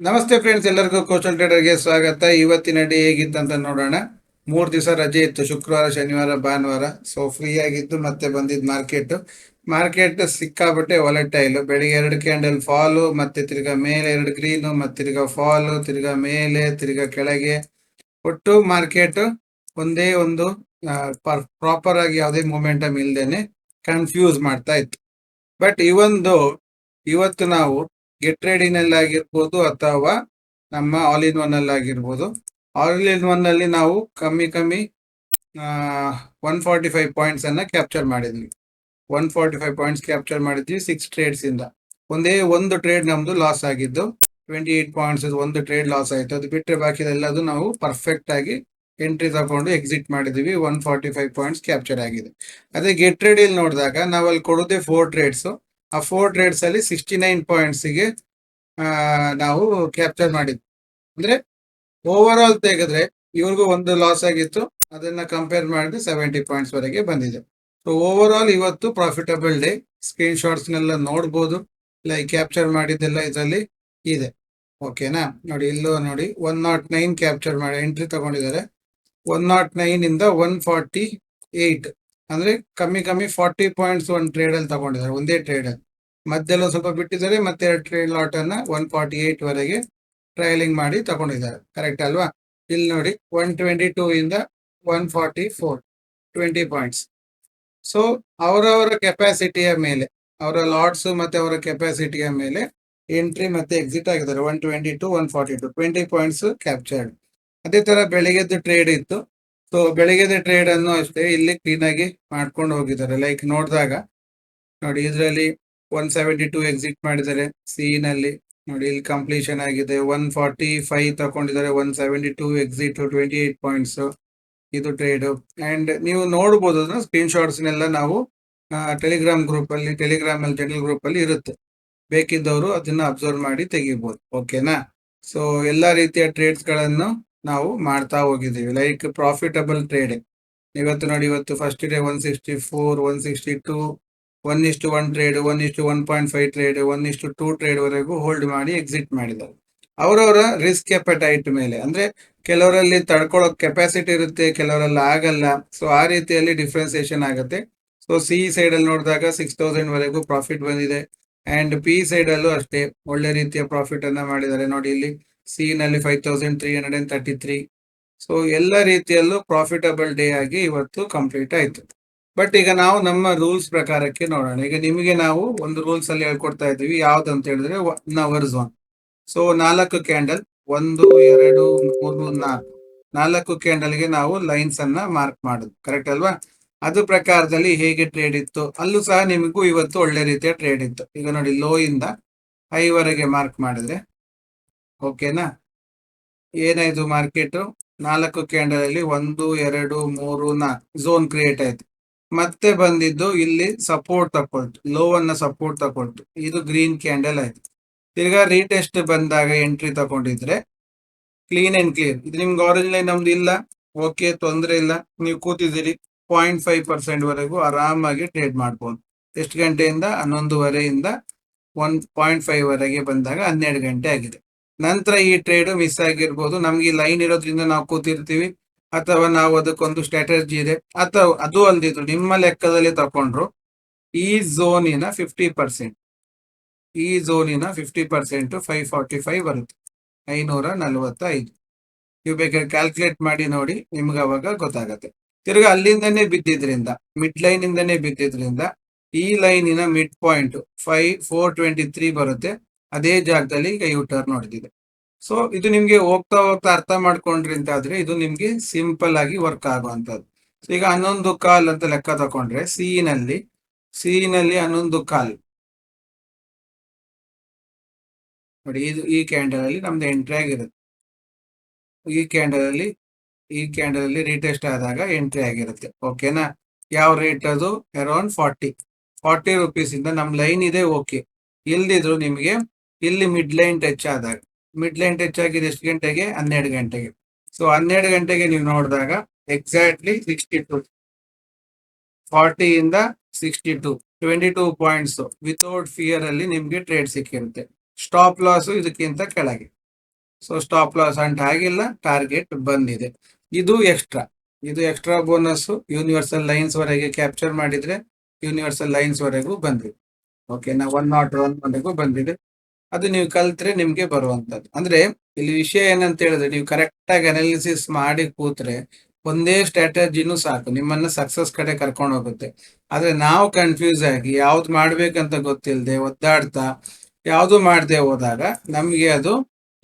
ನಮಸ್ತೆ ಫ್ರೆಂಡ್ಸ್ ಎಲ್ಲರಿಗೂ ಕೋಚಲ್ ಟ್ರೇಡರ್ಗೆ ಸ್ವಾಗತ. ಇವತ್ತಿನ ಡೇ ಅಂತ ನೋಡೋಣ. ಮೂರು ದಿವಸ ರಜೆ ಇತ್ತು, ಶುಕ್ರವಾರ, ಶನಿವಾರ, ಭಾನುವಾರ. ಸೊ ಫ್ರೀ ಆಗಿತ್ತು ಮತ್ತೆ ಬಂದಿದ್ ಮಾರ್ಕೆಟ್ ಮಾರ್ಕೆಟ್ ಸಿಕ್ಕಾಬಟ್ಟೆ ವಾಲೆಟೈಲ್ ಬೆಳಿಗ್ಗೆ ಎರಡು ಕ್ಯಾಂಡಲ್ ಫಾಲು ಮತ್ತೆ ತಿರ್ಗಾ ಮೇಲೆ ಎರಡು ಗ್ರೀನು ಮತ್ತೆ ತಿರ್ಗಾ ಫಾಲು ತಿರ್ಗಾ ಮೇಲೆ, ತಿರ್ಗಾ ಕೆಳಗೆ. ಒಟ್ಟು ಮಾರ್ಕೆಟ್ ಒಂದೇ ಒಂದು ಪ್ರಾಪರ್ ಆಗಿ ಯಾವುದೇ ಮೂಮೆಂಟಮ್ ಇಲ್ದೇನೆ ಕನ್ಫ್ಯೂಸ್ ಮಾಡ್ತಾ ಇತ್ತು. ಬಟ್ ಇವೊಂದು ಇವತ್ತು ನಾವು ಗೆಟ್ ಟ್ರೇಡಿಂಗ್ ಆಗಿರ್ಬೋದು ಅಥವಾ ನಮ್ಮ ಆಲ್ ಇನ್ ಒನ್ ಅಲ್ಲಿ ಆಗಿರ್ಬೋದು ಆಲ್ ಇನ್ ಒನ್ ಅಲ್ಲಿ ನಾವು ಕಮ್ಮಿ ಕಮ್ಮಿ ಒನ್ ಫಾರ್ಟಿ ಫೈವ್ ಪಾಯಿಂಟ್ಸ್ ಅನ್ನ ಕ್ಯಾಪ್ಚರ್ ಮಾಡಿದ್ವಿ. One forty five points capture ಮಾಡಿದ್ವಿ ಸಿಕ್ಸ್ ಟ್ರೇಡ್ಸ್ ಇಂದ. ಒಂದೇ ಒಂದು ಟ್ರೇಡ್ ನಮ್ದು ಲಾಸ್ ಆಗಿದ್ದು ಟ್ವೆಂಟಿ ಏಟ್ ಪಾಯಿಂಟ್ಸ್ ಒಂದು ಟ್ರೇಡ್ ಲಾಸ್ ಆಯಿತು. ಅದು ಬಿಟ್ಟರೆ ಬಾಕಿದೆಲ್ಲದು ನಾವು ಪರ್ಫೆಕ್ಟ್ ಆಗಿ ಎಂಟ್ರಿ ತಗೊಂಡು ಎಕ್ಸಿಟ್ ಮಾಡಿದ್ವಿ one forty five points capture ಆಗಿದೆ. ಅದೇ ಗೆಟ್ ರೆಡಿಯಲ್ಲಿ ನೋಡಿದಾಗ ನಾವು ಅಲ್ಲಿ ಕೊಡೋದೇ ಫೋರ್ ಟ್ರೇಡ್ಸ್ ಆ ಫೋರ್ ಟ್ರೇಡ್ಸ್ ಅಲ್ಲಿ ಸಿಕ್ಸ್ಟಿ ನೈನ್ ಪಾಯಿಂಟ್ಸ್ಗೆ ಆ, ನಾವು ಕ್ಯಾಪ್ಚರ್ ಮಾಡಿದ್ವಿ ಅಂದ್ರೆ ಓವರ್ ಆಲ್ ತೆಗೆದ್ರೆ ಇವ್ರಿಗೂ ಒಂದು ಲಾಸ್ ಆಗಿತ್ತು ಅದನ್ನ ಕಂಪೇರ್ ಮಾಡಿದ್ರೆ ಸೆವೆಂಟಿ ಪಾಯಿಂಟ್ಸ್ ವರೆಗೆ ಬಂದಿದೆ. ಸೊ ಓವರ್ ಆಲ್ ಇವತ್ತು ಪ್ರಾಫಿಟಬಲ್ ಡೇ ಸ್ಕ್ರೀನ್ ಶಾಟ್ಸ್ ನೆಲ್ಲ ನೋಡ್ಬೋದು. ಲೈಕ್ ಕ್ಯಾಪ್ಚರ್ ಮಾಡಿದ್ದೆಲ್ಲ ಇದರಲ್ಲಿ ಇದೆ. ಓಕೆನಾ ನೋಡಿ ಇಲ್ಲೂ ನೋಡಿ ಒನ್ ನಾಟ್ ನೈನ್ ಕ್ಯಾಪ್ಚರ್ ಮಾಡಿ ಎಂಟ್ರಿ ತಗೊಂಡಿದ್ದಾರೆ. ಒನ್ ನಾಟ್ ನೈನ್ ಇಂದ ಒನ್ ಫಾರ್ಟಿ ಏಟ್ ಅಂದ್ರೆ ಕಮ್ಮಿ ಕಮ್ಮಿ ಫಾರ್ಟಿ ಪಾಯಿಂಟ್ಸ್ ಒಂದು ಟ್ರೇಡಲ್ಲಿ ತಗೊಂಡಿದ್ದಾರೆ ಒಂದೇ ಟ್ರೇಡ್ ಅಲ್ಲಿ. ಮಧ್ಯೆಲ್ಲ ಸ್ವಲ್ಪ ಬಿಟ್ಟಿದ್ದಾರೆ, ಮತ್ತೆ ಟ್ರೇಡ್ ಲಾಟ್ ಅನ್ನ ಒನ್ ಫಾರ್ಟಿ ಏಟ್ ವರೆಗೆ ಟ್ರಯಲಿಂಗ್ ಮಾಡಿ ತಗೊಂಡಿದ್ದಾರೆ. ಕರೆಕ್ಟ್ ಅಲ್ವಾ? ಇಲ್ಲಿ ನೋಡಿ ಒನ್ ಟ್ವೆಂಟಿ ಟೂ ಇಂದ one forty four twenty points so ಅವರವರ ಕೆಪಾಸಿಟಿಯ ಮೇಲೆ, ಅವರ ಲಾಟ್ಸ್ ಮತ್ತೆ ಅವರ ಕೆಪಾಸಿಟಿಯ ಮೇಲೆ ಎಂಟ್ರಿ ಮತ್ತೆ ಎಕ್ಸಿಟ್ ಆಗಿದ್ದಾರೆ. One twenty two one forty two twenty points captured ಅದೇ ತರ ಬೆಳಿಗ್ಗೆದ್ದು ಟ್ರೇಡ್ ಇತ್ತು. ಸೊ ಬೆಳಿಗ್ಗೆದ ಟ್ರೇಡ್ ಅನ್ನು ಅಷ್ಟೇ ಇಲ್ಲಿ ಕ್ಲೀನ್ ಆಗಿ ಮಾಡ್ಕೊಂಡು ಹೋಗಿದ್ದಾರೆ. ಲೈಕ್ ನೋಡಿದಾಗ, ನೋಡಿ, ಇದರಲ್ಲಿ ಒನ್ ಸೆವೆಂಟಿ ಟೂ ಎಕ್ಸಿಟ್ ಮಾಡಿದ್ದಾರೆ. ಸಿ ನಲ್ಲಿ ನೋಡಿ ಇಲ್ಲಿ ಕಂಪ್ಲೀಷನ್ ಆಗಿದೆ. ಒನ್ ಫಾರ್ಟಿ ಫೈವ್ ತಗೊಂಡಿದ್ದಾರೆ one seventy two exit twenty eight points ಇದು ಟ್ರೇಡ್ ಅಂಡ್ ನೀವು ನೋಡಬಹುದು ಅದನ್ನ ಸ್ಕ್ರೀನ್ ಶಾಟ್ಸ್ನೆಲ್ಲ ನಾವು ಟೆಲಿಗ್ರಾಮ್ ಗ್ರೂಪ್ ಅಲ್ಲಿ ಟೆಲಿಗ್ರಾಮ್ ಅಲ್ಲಿ ಜನರಲ್ ಗ್ರೂಪ್ ಅಲ್ಲಿ ಇರುತ್ತೆ. ಬೇಕಿದ್ದವರು ಅದನ್ನ ಅಬ್ಸರ್ವ್ ಮಾಡಿ ತೆಗಿಬಹುದು ಓಕೆನಾ ಸೊ ಎಲ್ಲಾ ರೀತಿಯ ಟ್ರೇಡ್ಸ್ಗಳನ್ನು ನಾವು ಮಾಡ್ತಾ ಹೋಗಿದ್ದೀವಿ. ಲೈಕ್ ಪ್ರಾಫಿಟಬಲ್ ಟ್ರೇಡ್ ಇವತ್ತು ನೋಡಿ, ಇವತ್ತು first day one sixty four one sixty two one ಇಷ್ಟು ಒನ್ ಟ್ರೇಡ್ ಒನ್ ಇಷ್ಟು one point five trade one ಇಷ್ಟು ಟೂ ಟ್ರೇಡ್ ವರೆಗೂ ಹೋಲ್ಡ್ ಮಾಡಿ ಎಕ್ಸಿಟ್ ಮಾಡಿದ್ದಾರೆ. ಅವರವರ ರಿಸ್ಕ್ ಕೆಪಟೈಟ್ ಮೇಲೆ. ಅಂದ್ರೆ ಕೆಲವರಲ್ಲಿ ತಡ್ಕೊಳ್ಳೋ ಕೆಪಾಸಿಟಿ ಇರುತ್ತೆ, ಕೆಲವರಲ್ಲಿ ಆಗಲ್ಲ. ಸೊ ಆ ರೀತಿಯಲ್ಲಿ ಡಿಫ್ರೆನ್ಸಿಯೇಷನ್ ಆಗುತ್ತೆ. ಸೊ ಸಿ ಸೈಡ್ ಅಲ್ಲಿ ನೋಡಿದಾಗ ಸಿಕ್ಸ್ ತೌಸಂಡ್ ವರೆಗೂ ಪ್ರಾಫಿಟ್ ಬಂದಿದೆ. ಅಂಡ್ ಪಿ ಸೈಡ್ ಅಲ್ಲೂ ಅಷ್ಟೇ ಒಳ್ಳೆ ರೀತಿಯ ಪ್ರಾಫಿಟ್ ಅನ್ನ ಮಾಡಿದ್ದಾರೆ. ನೋಡಿ ಇಲ್ಲಿ ಸಿ ನಲ್ಲಿ five thousand three hundred and thirty three so ಎಲ್ಲ ರೀತಿಯಲ್ಲೂ ಪ್ರಾಫಿಟಬಲ್ ಡೇ ಆಗಿ ಇವತ್ತು ಕಂಪ್ಲೀಟ್ ಆಯ್ತು. ಬಟ್ ಈಗ ನಾವು ನಮ್ಮ ರೂಲ್ಸ್ ಪ್ರಕಾರಕ್ಕೆ ನೋಡೋಣ. ಈಗ ನಿಮಗೆ ನಾವು ಒಂದು ರೂಲ್ಸ್ ಅಲ್ಲಿ ಹೇಳ್ಕೊಡ್ತಾ ಇದ್ದೀವಿ. ಯಾವ್ದು ಅಂತ ಹೇಳಿದ್ರೆ ಒನ್ ಅವರ್ ಝೋನ್ ಸೊ ನಾಲ್ಕು ಕ್ಯಾಂಡಲ್ ಒಂದು, ಎರಡು, ಮೂರು, ನಾಲ್ಕು. ನಾಲ್ಕು ಕ್ಯಾಂಡಲ್ಗೆ ನಾವು ಲೈನ್ಸ್ ಅನ್ನ ಮಾರ್ಕ್ ಮಾಡುದು. ಕರೆಕ್ಟ್ ಅಲ್ವಾ? ಅದು ಪ್ರಕಾರದಲ್ಲಿ ಹೇಗೆ ಟ್ರೇಡ್ ಇತ್ತು? ಅಲ್ಲೂ ಸಹ ನಿಮಗೂ ಇವತ್ತು ಒಳ್ಳೆ ರೀತಿಯ ಟ್ರೇಡ್ ಇತ್ತು. ಈಗ ನೋಡಿ ಲೋ ಇಂದ ಹೈ ವರೆಗೆ ಮಾರ್ಕ್ ಮಾಡಿದ್ರೆ ಓಕೆನಾ ಏನಾಯ್ತು ಮಾರ್ಕೆಟ್ ನಾಲ್ಕು ಕ್ಯಾಂಡಲ್ ಅಲ್ಲಿ ಒಂದು, ಎರಡು, ಮೂರು, ನಾಲ್ಕು. ಝೋನ್ ಕ್ರಿಯೇಟ್ ಆಯ್ತು. ಮತ್ತೆ ಬಂದಿದ್ದು ಇಲ್ಲಿ ಸಪೋರ್ಟ್ ತಕೊಳ್ತು ಲೋ ಅನ್ನ ಸಪೋರ್ಟ್ ತಕೊಳ್ತು ಇದು ಗ್ರೀನ್ ಕ್ಯಾಂಡಲ್ ಆಯ್ತು. ತಿರ್ಗಾ ರೀಟೆಸ್ಟ್ ಬಂದಾಗ ಎಂಟ್ರಿ ತಗೊಂಡಿದ್ರೆ ಕ್ಲೀನ್ ಅಂಡ್ ಕ್ಲಿಯರ್ ಇದು ನಿಮ್ಗೆ ಆರೆಂಜ್ ಲೈನ್ ನಮ್ದು ಇಲ್ಲ. ಓಕೆ ತೊಂದರೆ ಇಲ್ಲ. ನೀವು ಕೂತಿದ್ದೀರಿ. ಪಾಯಿಂಟ್ ಫೈವ್ ಪರ್ಸೆಂಟ್ ವರೆಗೂ ಆರಾಮಾಗಿ ಟ್ರೇಡ್ ಮಾಡ್ಬೋದು. ಎಷ್ಟು ಗಂಟೆಯಿಂದ? ಹನ್ನೊಂದುವರೆಯಿಂದ ಒನ್ ಪಾಯಿಂಟ್ ಫೈವ್ ವರೆಗೆ ಬಂದಾಗ ಹನ್ನೆರಡು ಗಂಟೆ ಆಗಿದೆ. ನಂತರ ಈ ಟ್ರೇಡ್ ಮಿಸ್ ಆಗಿರ್ಬೋದು. ನಮ್ಗೆ ಲೈನ್ ಇರೋದ್ರಿಂದ ನಾವು ಕೂತಿರ್ತೀವಿ. ಅಥವಾ ನಾವು ಅದಕ್ಕೊಂದು ಸ್ಟ್ರಾಟಜಿ ಇದೆ. ಅಥವಾ ಅದು ಅಲ್ದಿದ್ರು ನಿಮ್ಮ ಲೆಕ್ಕದಲ್ಲಿ ತಕೊಂಡ್ರು ಈ ಝೋನಿನ ಫಿಫ್ಟಿ ಪರ್ಸೆಂಟ್ ಈ ಝೋನಿನ fifty percent five forty five ಬರುತ್ತೆ. ಐನೂರ ನಲವತ್ತೈದು ನೀವು ಬೇಕಾದ್ರೆ ಕ್ಯಾಲ್ಕುಲೇಟ್ ಮಾಡಿ ನೋಡಿ, ನಿಮ್ಗೆ ಅವಾಗ ಗೊತ್ತಾಗತ್ತೆ. ತಿರ್ಗಾ ಅಲ್ಲಿಂದನೇ ಬಿದ್ದಿದ್ರಿಂದ ಮಿಡ್ ಲೈನ್ ಇಂದನೇ ಬಿದ್ದಿದ್ರಿಂದ, ಈ ಲೈನಿನ mid point five four twenty three ಬರುತ್ತೆ. ಅದೇ ಜಾಗದಲ್ಲಿ ಈಗ ಯು ಟರ್ನ್ ಹೊಡೆದಿದೆ. ಸೊ ಇದು ನಿಮ್ಗೆ ಹೋಗ್ತಾ ಹೋಗ್ತಾ ಅರ್ಥ ಮಾಡ್ಕೊಂಡ್ರಿ ಅಂತ ಆದ್ರೆ ಇದು ನಿಮ್ಗೆ ಸಿಂಪಲ್ ಆಗಿ ವರ್ಕ್ ಆಗುವಂತದ್ದು ಈಗ ಹನ್ನೊಂದು ಕಾಲ್ ಅಂತ ಲೆಕ್ಕ ತಕೊಂಡ್ರೆ ಸಿ ನಲ್ಲಿ ಸಿ ನಲ್ಲಿ ಹನ್ನೊಂದು ಕಾಲ್. ನೋಡಿ, ಇದು ಈ ಕ್ಯಾಂಡಲ್ ಅಲ್ಲಿ ನಮ್ದು ಎಂಟ್ರಿ ಆಗಿರುತ್ತೆ. ಈ ಕ್ಯಾಂಡಲ್ ಅಲ್ಲಿ, ಈ ಕ್ಯಾಂಡಲ್ ಅಲ್ಲಿ ರೀಟೆಸ್ಟ್ ಆದಾಗ ಎಂಟ್ರಿ ಆಗಿರುತ್ತೆ. ಓಕೆನಾ ಯಾವ ರೇಟ್ ಅದು? ಅರೌಂಡ್ ಫಾರ್ಟಿ ಫಾರ್ಟಿ ರುಪೀಸ್ ಇಂದ ನಮ್ ಲೈನ್ ಇದೆ ಓಕೆ ಇಲ್ದಿದ್ರು ನಿಮ್ಗೆ, ಇಲ್ಲಿ ಮಿಡ್ ಲೈನ್ ಟಚ್ ಆದಾಗ. ಮಿಡ್ ಲೈನ್ ಟಚ್ ಆಗಿದೆ ಎಷ್ಟು ಗಂಟೆಗೆ? ಹನ್ನೆರಡು ಗಂಟೆಗೆ. ಸೊ ಹನ್ನೆರಡು ಗಂಟೆಗೆ ನೀವು ನೋಡಿದಾಗ ಎಕ್ಸಾಕ್ಟ್ಲಿ ಸಿಕ್ಸ್ಟಿ ಟು ಫಾರ್ಟಿ ಇಂದ sixty two twenty two points without fear ಅಲ್ಲಿ ನಿಮ್ಗೆ ಟ್ರೇಡ್ ಸಿಕ್ಕಿರುತ್ತೆ. ಸ್ಟಾಪ್ ಲಾಸ್ ಇದಕ್ಕಿಂತ ಕೆಳಗೆ. ಸೊ ಸ್ಟಾಪ್ ಲಾಸ್ ಅಂಟ್ ಆಗಿಲ್ಲ ಟಾರ್ಗೆಟ್ ಬಂದಿದೆ. ಇದು ಎಕ್ಸ್ಟ್ರಾ ಇದು ಎಕ್ಸ್ಟ್ರಾ ಬೋನಸ್ ಯೂನಿವರ್ಸಲ್ ಲೈನ್ಸ್ ವರೆಗೆ ಕ್ಯಾಪ್ಚರ್ ಮಾಡಿದ್ರೆ ಯೂನಿವರ್ಸಲ್ ಲೈನ್ಸ್ ವರೆಗೂ ಬಂದಿದೆ. ಓಕೆ ನಾ ಒನ್ ನಾಟ್ ಒನ್ ವರೆಗೂ ಬಂದಿದೆ. ಅದು ನೀವು ಕಲ್ತ್ರೆ ನಿಮ್ಗೆ ಬರುವಂತದ್ದು ಅಂದ್ರೆ ಇಲ್ಲಿ ವಿಷಯ ಏನಂತ ಹೇಳಿದ್ರೆ ನೀವು ಕರೆಕ್ಟ್ ಆಗಿ ಅನಾಲಿಸಿಸ್ ಮಾಡಿ ಕೂತ್ರೆ ಒಂದೇ ಸ್ಟ್ರಾಟಜಿನೂ ಸಾಕು. ನಿಮ್ಮನ್ನ ಸಕ್ಸಸ್ ಕಡೆ ಕರ್ಕೊಂಡು ಹೋಗುತ್ತೆ. ಆದ್ರೆ ನಾವು ಕನ್ಫ್ಯೂಸ್ ಆಗಿ ಯಾವ್ದು ಮಾಡ್ಬೇಕಂತ ಗೊತ್ತಿಲ್ಲದೆ ಒದ್ದಾಡ್ತಾ ಯಾವುದು ಮಾಡದೆ ಹೋದಾಗ ನಮಗೆ ಅದು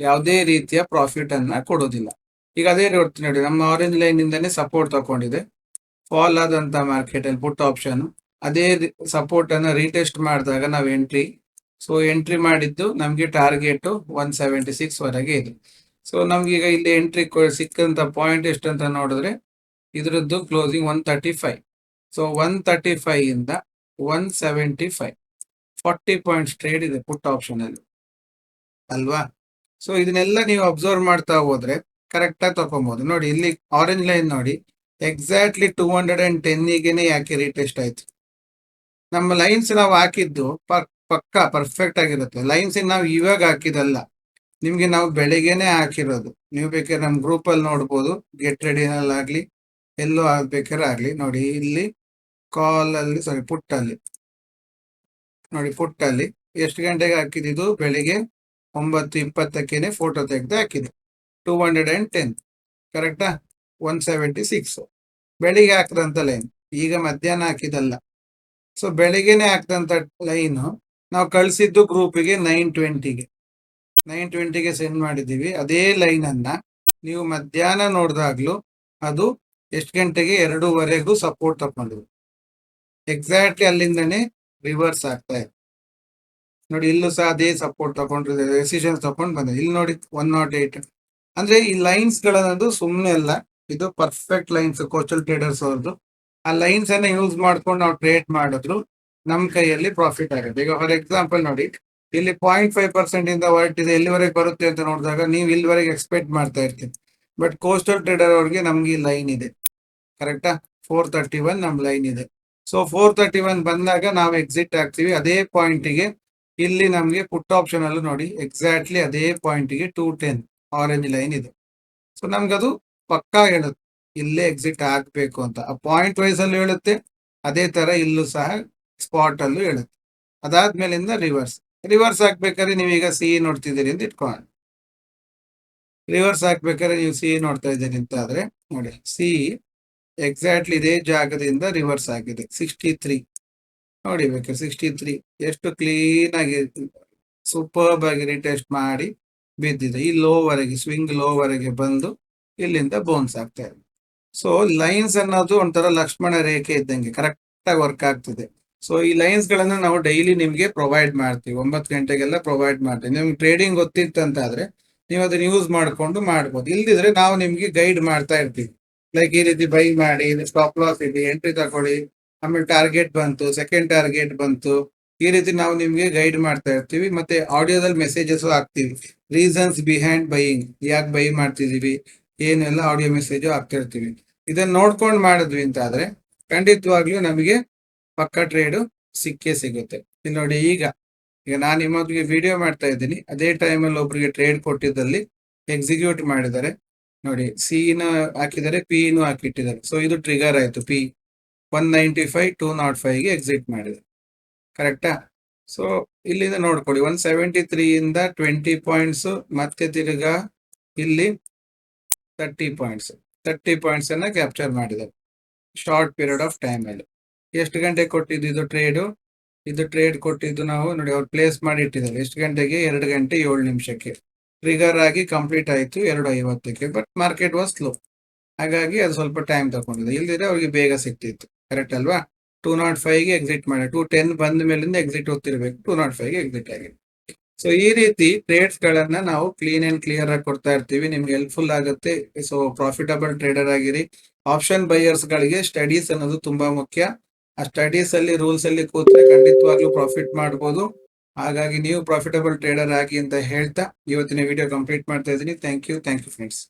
ಯಾವುದೇ ರೀತಿಯ ಪ್ರಾಫಿಟ್ ಅನ್ನ ಕೊಡೋದಿಲ್ಲ ಈಗ ಅದೇ ನೋಡ್ತೀನಿ ನೋಡಿ, ನಮ್ಮ ಆರೆಂಜ್ ಲೈನ್ ಇಂದನೇ ಸಪೋರ್ಟ್ ತಗೊಂಡಿದೆ. ಫಾಲ್ ಆದಂತ ಮಾರ್ಕೆಟ್ ಅಲ್ಲಿ ಪುಟ್ ಆಪ್ಷನ್ ಅದೇ ಸಪೋರ್ಟ್ ಅನ್ನ ರೀಟೆಸ್ಟ್ ಮಾಡಿದಾಗ ನಾವು ಎಂಟ್ರಿ ಸೊ ಎಂಟ್ರಿ ಮಾಡಿದ್ದು ನಮಗೆ ಟಾರ್ಗೆಟ್ ಒನ್ ಸೆವೆಂಟಿ ಸಿಕ್ಸ್ ವರೆಗೆ ಇದೆ. ಸೊ ನಮ್ಗೆ ಈಗ ಇಲ್ಲಿ ಎಂಟ್ರಿ ಸಿಕ್ಕಂತ ಪಾಯಿಂಟ್ ಎಷ್ಟು ಅಂತ ನೋಡಿದ್ರೆ ಇದರದ್ದು closing one thirty five so one thirty five ಇಂದ one seventy five forty points trade ಇದೆ ಪುಟ್ ಆಪ್ಷನ್ ಅಲ್ಲಿ. ಅಲ್ವಾ? ಸೊ ಇದನ್ನೆಲ್ಲ ನೀವು ಅಬ್ಸರ್ವ್ ಮಾಡ್ತಾ ಹೋದ್ರೆ ಕರೆಕ್ಟ್ ಆಗಿ ನೋಡಿ, ಇಲ್ಲಿ ಆರೆಂಜ್ ಲೈನ್ ನೋಡಿ ಎಕ್ಸಾಕ್ಟ್ಲಿ ಟೂ ಹಂಡ್ರೆಡ್ ಅಂಡ್ ಟೆನ್ನಿಗೆನೆ ಯಾಕೆ ರೀಟೆಸ್ಟ್ ಆಯ್ತು ನಮ್ಮ ಲೈನ್ಸ್ ನಾವು ಹಾಕಿದ್ದು ಪಕ್ಕ ಪರ್ಫೆಕ್ಟ್ ಆಗಿರುತ್ತೆ. ಲೈನ್ಸ್ ನಾವು ಇವಾಗ ಹಾಕಿದಲ್ಲ. ನಿಮ್ಗೆ ನಾವು ಬೆಳಿಗ್ಗೆನೆ ಹಾಕಿರೋದು. ನೀವು ಬೇಕಾದ್ರೆ ನಮ್ಮ ಗ್ರೂಪ್ ಅಲ್ಲಿ ನೋಡ್ಬೋದು. ಗೆಟ್ ರೆಡಿನಲ್ಲಿ ಆಗ್ಲಿ, ಎಲ್ಲೋ ಆಗ್ಬೇಕಾದ್ರೆ ಆಗ್ಲಿ. ನೋಡಿ, ಇಲ್ಲಿ ಕಾಲ್ ಅಲ್ಲಿ ಸಾರಿ ಪುಟ್ ಅಲ್ಲಿ. ನೋಡಿ ಪುಟ್ ಅಲ್ಲಿ ಎಷ್ಟು ಗಂಟೆಗೆ ಹಾಕಿದ್ದು ಬೆಳಿಗ್ಗೆ ಒಂಬತ್ತು ಇಪ್ಪತ್ತಕ್ಕೇನೆ ಫೋಟೋ ತೆಗೆದು ಹಾಕಿದೆ. ಟೂ ಹಂಡ್ರೆಡ್ ಆ್ಯಂಡ್ ಟೆನ್ ಕರೆಕ್ಟಾ ಒನ್ ಸೆವೆಂಟಿ ಸಿಕ್ಸ್ ಬೆಳಿಗ್ಗೆ ಹಾಕಿದಂತ ಲೈನ್ ಈಗ ಮಧ್ಯಾಹ್ನ ಹಾಕಿದಲ್ಲ. ಸೊ ಬೆಳಿಗ್ಗೆನೆ ಹಾಕಿದಂತ ಲೈನು ನಾವು ಕಳಿಸಿದ್ದು ಗ್ರೂಪಿಗೆ ನೈನ್ ಟ್ವೆಂಟಿಗೆ ನೈನ್ ಟ್ವೆಂಟಿಗೆ ಸೆಂಡ್ ಮಾಡಿದ್ದೀವಿ. ಅದೇ ಲೈನ್ ಅನ್ನ ನೀವು ಮಧ್ಯಾಹ್ನ ನೋಡಿದಾಗ್ಲೂ ಅದು ಎಷ್ಟು ಗಂಟೆಗೆ? ಎರಡೂವರೆಗೂ ಸಪೋರ್ಟ್ ತಗೊಂಡಿದ್ರು. ಎಕ್ಸಾಕ್ಟ್ಲಿ ಅಲ್ಲಿಂದನೇ ರಿವರ್ಸ್ ಆಗ್ತಾ ಇದೆ. ನೋಡಿ, ಇಲ್ಲೂ ಸಹ ಅದೇ ಸಪೋರ್ಟ್ ತಗೊಂಡಿದೆ ಡೆಸಿಷನ್ ತಗೊಂಡು ಬಂದಿದೆ ಇಲ್ಲಿ ನೋಡಿ ಒನ್ ನಾಟ್ ಏಟ್ ಅಂದ್ರೆ ಈ ಲೈನ್ಸ್ ಗಳನ್ನದು ಸುಮ್ಮನೆ ಅಲ್ಲ, ಇದು ಪರ್ಫೆಕ್ಟ್ ಲೈನ್ಸ್ ಕೋಚಲ್ ಟ್ರೇಡರ್ಸ್ ಅವ್ರದ್ದು. ಆ ಲೈನ್ಸ್ ಅನ್ನ ಯೂಸ್ ಮಾಡ್ಕೊಂಡು ನಾವು ಟ್ರೇಡ್ ಮಾಡಿದ್ರು. ನಮ್ಮ ಕೈಯಲ್ಲಿ ಪ್ರಾಫಿಟ್ ಆಗುತ್ತೆ. ಈಗ ಫಾರ್ ಎಕ್ಸಾಂಪಲ್ ನೋಡಿ, ಇಲ್ಲಿ ಪಾಯಿಂಟ್ ಫೈವ್ ಪರ್ಸೆಂಟ್ ಇಂದ ಹೊರಟಿದೆ ಎಲ್ಲಿವರೆಗೆ ಬರುತ್ತೆ ಅಂತ ನೋಡಿದಾಗ ನೀವು ಇಲ್ಲಿವರೆಗೆ ಎಕ್ಸ್ಪೆಕ್ಟ್ ಮಾಡ್ತಾ ಇರ್ತೀವಿ ಬಟ್ ಕೋಸ್ಟಲ್ ಟ್ರೇಡರ್ ಅವ್ರಿಗೆ ನಮ್ಗೆ ಲೈನ್ ಇದೆ. ಕರೆಕ್ಟಾ ಫೋರ್ ತರ್ಟಿ ಒನ್ ನಮ್ ಲೈನ್ ಇದೆ. ಸೊ ಫೋರ್ ತರ್ಟಿ ಒನ್ ಬಂದಾಗ ನಾವು ಎಕ್ಸಿಟ್ ಆಗ್ತೀವಿ. ಅದೇ ಪಾಯಿಂಟಿಗೆ ಇಲ್ಲಿ ನಮಗೆ ಪುಟ್ ಆಪ್ಷನ್ ಅಲ್ಲೂ ನೋಡಿ ಎಕ್ಸಾಕ್ಟ್ಲಿ ಅದೇ ಪಾಯಿಂಟಿಗೆ ಟೂ ಟೆನ್ ಆರೆಂಜ್ ಲೈನ್ ಇದೆ. ಸೊ ನಮ್ಗದು ಪಕ್ಕಾ ಹೇಳುತ್ತೆ. ಇಲ್ಲೇ ಎಕ್ಸಿಟ್ ಆಗ್ಬೇಕು ಅಂತ. ಆ ಪಾಯಿಂಟ್ ವೈಸ್ ಅಲ್ಲಿ ಹೇಳುತ್ತೆ, ಅದೇ ತರ ಇಲ್ಲೂ ಸಹ ಸ್ಪಾಟ್ ಅಲ್ಲೂ ಹೇಳುತ್ತೆ ಅದಾದ್ಮೇಲಿಂದ ರಿವರ್ಸ್ ರಿವರ್ಸ್ ಹಾಕ್ಬೇಕಾದ್ರೆ ನೀವೀಗ ಸಿ ನೋಡ್ತಿದ್ದೀರಿ ಅಂತ ಇಟ್ಕೊಳ್ಳೋಣ ರಿವರ್ಸ್ ಹಾಕ್ಬೇಕಾದ್ರೆ ನೀವು ಸಿ ನೋಡ್ತಾ ಇದ್ದೀರಿ ಅಂತ ಆದ್ರೆ ನೋಡಿ ಸಿ ಎಕ್ಸಾಕ್ಟ್ಲಿ ಇದೇ ಜಾಗದಿಂದ ರಿವರ್ಸ್ ಆಗಿದೆ. ಸಿಕ್ಸ್ಟಿ ತ್ರೀ ನೋಡಿ ಬೇಕಾದ್ರೆ ಸಿಕ್ಸ್ಟಿ ತ್ರೀ ಎಷ್ಟು ಕ್ಲೀನ್ ಆಗಿ ಸೂಪರ್ಬ್ ಆಗಿ ರಿಟೆಸ್ಟ್ ಮಾಡಿ ಬಿದ್ದಿದೆ. ಈ ಲೋ ವರೆಗೆ ಸ್ವಿಂಗ್ ಲೋ ವರೆಗೆ ಬಂದು ಇಲ್ಲಿಂದ ಬೋನ್ಸ್ ಆಗ್ತಾ ಇದೆ. ಸೊ ಲೈನ್ಸ್ ಅನ್ನೋದು ಒಂಥರ ಲಕ್ಷ್ಮಣ ರೇಖೆ ಇದ್ದಂಗೆ ಕರೆಕ್ಟ್ ಆಗಿ ವರ್ಕ್ ಆಗ್ತದೆ. ಸೊ ಈ ಲೈನ್ಸ್ ಗಳನ್ನ ನಾವು ಡೈಲಿ ನಿಮ್ಗೆ ಪ್ರೊವೈಡ್ ಮಾಡ್ತೀವಿ. ಒಂಬತ್ತು ಗಂಟೆಗೆಲ್ಲ ಪ್ರೊವೈಡ್ ಮಾಡ್ತೀವಿ. ನಿಮ್ಗೆ ಟ್ರೇಡಿಂಗ್ ಗೊತ್ತಿತ್ತಂತಾದ್ರೆ ನೀವು ಅದನ್ನ ಯೂಸ್ ಮಾಡ್ಕೊಂಡು ಮಾಡ್ಬೋದು. ಇಲ್ದಿದ್ರೆ ನಾವು ನಿಮ್ಗೆ ಗೈಡ್ ಮಾಡ್ತಾ ಇರ್ತೀವಿ. ಲೈಕ್ ಈ ರೀತಿ ಬೈ ಮಾಡಿ ಸ್ಟಾಪ್ ಲಾಸ್ ಇದೆ ಎಂಟ್ರಿ ತಗೊಳ್ಳಿ, ಆಮೇಲೆ ಟಾರ್ಗೆಟ್ ಬಂತು ಸೆಕೆಂಡ್ ಟಾರ್ಗೆಟ್ ಬಂತು. ಈ ರೀತಿ ನಾವು ನಿಮ್ಗೆ ಗೈಡ್ ಮಾಡ್ತಾ ಇರ್ತೀವಿ. ಮತ್ತೆ ಆಡಿಯೋದಲ್ಲಿ ಮೆಸೇಜಸ್ ಹಾಕ್ತಿವಿ. ರೀಸನ್ಸ್ ಬಿಹೈಂಡ್ ಬೈಯಿಂಗ್ ಯಾಕೆ ಬೈ ಮಾಡ್ತಿದೀವಿ? ಏನೆಲ್ಲ ಆಡಿಯೋ ಮೆಸೇಜ್ ಹಾಕ್ತಿರ್ತೀವಿ. ಇದನ್ನ ನೋಡ್ಕೊಂಡು ಮಾಡಿದ್ವಿ ಅಂತ ಆದ್ರೆ ಖಂಡಿತವಾಗ್ಲೂ ನಮಗೆ ಪಕ್ಕ ಟ್ರೇಡ್ ಸಿಕ್ಕೇ ಸಿಗುತ್ತೆ. ನೋಡಿ ಈಗ ಈಗ ನಾನು ನಿಮ್ಮೊಂದಿಗೆ ವಿಡಿಯೋ ಮಾಡ್ತಾ ಇದ್ದೀನಿ. ಅದೇ ಟೈಮಲ್ಲಿ ಒಬ್ರಿಗೆ ಟ್ರೇಡ್ ಕೊಟ್ಟಿದ್ದಲ್ಲಿ ಎಕ್ಸಿಕ್ಯೂಟ್ ಮಾಡಿದ್ದಾರೆ. ನೋಡಿ ಸಿ ನ ಹಾಕಿದ್ದಾರೆ ಪಿ ನು ಹಾಕಿಟ್ಟಿದ್ದಾರೆ. ಸೊ ಇದು ಟ್ರಿಗರ್ ಆಯ್ತು. P one ninety five two nought ಫೈವ್ಗೆ exit ಮಾಡಿದೆ ಕರೆಕ್ಟಾ ಸೊ ಇಲ್ಲಿಂದ ನೋಡ್ಕೊಳ್ಳಿ. ಒನ್ ಸೆವೆಂಟಿ ತ್ರೀ ಇಂದ ಟ್ವೆಂಟಿ ಪಾಯಿಂಟ್ಸ್ ಮತ್ತೆ ತಿರ್ಗಾ ಇಲ್ಲಿ ತರ್ಟಿ ಪಾಯಿಂಟ್ಸ್ ತರ್ಟಿ ಪಾಯಿಂಟ್ಸ್ ಅನ್ನ ಕ್ಯಾಪ್ಚರ್ ಮಾಡಿದ್ದಾರೆ. ಶಾರ್ಟ್ ಪೀರಿಯಡ್ ಆಫ್ ಟೈಮ್ ಅಲ್ಲಿ. ಎಷ್ಟು ಗಂಟೆಗೆ ಕೊಟ್ಟಿದ್ದು ಇದು ಟ್ರೇಡು ಇದು ಟ್ರೇಡ್ ಕೊಟ್ಟಿದ್ದು ನಾವು ನೋಡಿ, ಅವ್ರು ಪ್ಲೇಸ್ ಮಾಡಿ ಇಟ್ಟಿದ್ದಾರೆ. ಎಷ್ಟು ಗಂಟೆಗೆ? ಎರಡು ಗಂಟೆ ಏಳು ನಿಮಿಷಕ್ಕೆ. ಟ್ರಿಗರ್ ಆಗಿ ಕಂಪ್ಲೀಟ್ ಆಯಿತು ಎರಡು ಐವತ್ತಕ್ಕೆ ಬಟ್ ಮಾರ್ಕೆಟ್ ವಾಸ್ ಸ್ಲೋ ಹಾಗಾಗಿ ಅದು ಸ್ವಲ್ಪ ಟೈಮ್ ತಗೊಂಡಿದೆ. ಇಲ್ದಿದ್ರೆ ಅವ್ರಿಗೆ ಬೇಗ ಸಿಕ್ತಿತ್ತು ಕರೆಕ್ಟ್ ಅಲ್ವಾ? ಟೂ ನಾಟ್ ಫೈವ್ಗೆ ಎಕ್ಸಿಟ್ ಮಾಡಿ. ಟೂ ಟೆನ್ ಬಂದ ಮೇಲಿಂದ ಎಕ್ಸಿಟ್ ಹೋಗ್ತಿರ್ಬೇಕು. ಟೂ ನಾಟ್ ಫೈವ್ಗೆ ಎಕ್ಸಿಟ್ ಆಗಿದೆ. ಸೊ ಈ ರೀತಿ ಟ್ರೇಡ್ಸ್ ಗಳನ್ನ ನಾವು ಕ್ಲೀನ್ ಅಂಡ್ ಕ್ಲಿಯರ್ ಆಗಿ ಕೊಡ್ತಾ ಇರ್ತೀವಿ. ನಿಮ್ಗೆ ಹೆಲ್ಪ್ಫುಲ್ ಆಗುತ್ತೆ. ಸೊ ಪ್ರಾಫಿಟಬಲ್ ಟ್ರೇಡರ್ ಆಗಿರಿ. ಆಪ್ಷನ್ ಬೈಯರ್ಸ್ಗಳಿಗೆ ಸ್ಟಡೀಸ್ ಅನ್ನೋದು ತುಂಬಾ ಮುಖ್ಯ. ಆ ಸ್ಟಡೀಸ್ ಅಲ್ಲಿ ರೂಲ್ಸ್ ಅಲ್ಲಿ ಕೂತ್ರೆ ಖಂಡಿತವಾಗ್ಲೂ ಪ್ರಾಫಿಟ್ ಮಾಡ್ಬೋದು. ಹಾಗಾಗಿ ನೀವು ಪ್ರಾಫಿಟಬಲ್ ಟ್ರೇಡರ್ ಆಗಿ ಅಂತ ಹೇಳ್ತಾ ಇವತ್ತಿನ ವಿಡಿಯೋ ಕಂಪ್ಲೀಟ್ ಮಾಡ್ತಾ ಇದ್ದೀನಿ. Thank you thank you friends